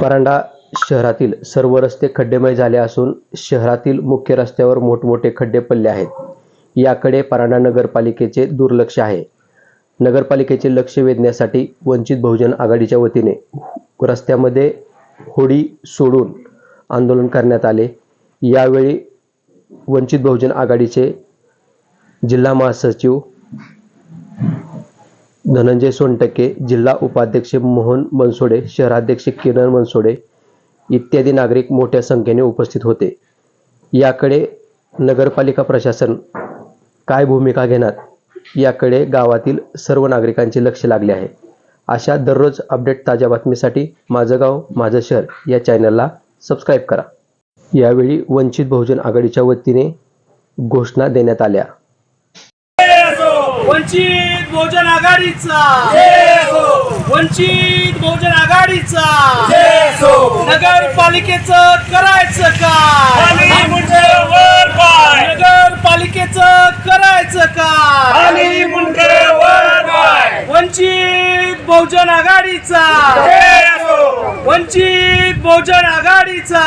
परांडा शहरातील सर्व रस्ते खड्डेमय झाले असून शहरातील मुख्य रस्त्यावर मोठमोठे खड्डे पडले आहेत. याकडे परांडा नगरपालिकेचे दुर्लक्ष आहे. नगरपालिकेचे लक्ष वेधण्यासाठी वंचित बहुजन आघाडीच्या वतीने रस्त्यामध्ये होडी सोडून आंदोलन करण्यात आले. यावेळी वंचित बहुजन आघाडीचे जिल्हा महासचिव धनंजय सोनटके जिल्हा उपाध्यक्ष मोहन बनसोडे शहराध्यक्ष किरण बनसोडे इत्यादी नागरिक मोठ्या संख्येने उपस्थित होते. याकडे नगरपालिका प्रशासन काय भूमिका घेणार? याकडे गावातील सर्व नागरिकांचे लक्ष लागले आहे. अशा दररोज अपडेट ताज्या बातमीसाठी माझं गाव माझं शहर या चॅनलला सबस्क्राईब करा. यावेळी वंचित बहुजन आघाडीच्या वतीने घोषणा देण्यात आल्या. वंचित बहुजन आघाडीचा. वंचित बहुजन आघाडीचा. नगरपालिकेचं करायचं काय? नगरपालिकेचं करायचं काय? वंचित बहुजन आघाडीचा. वंचित बहुजन आघाडीचा.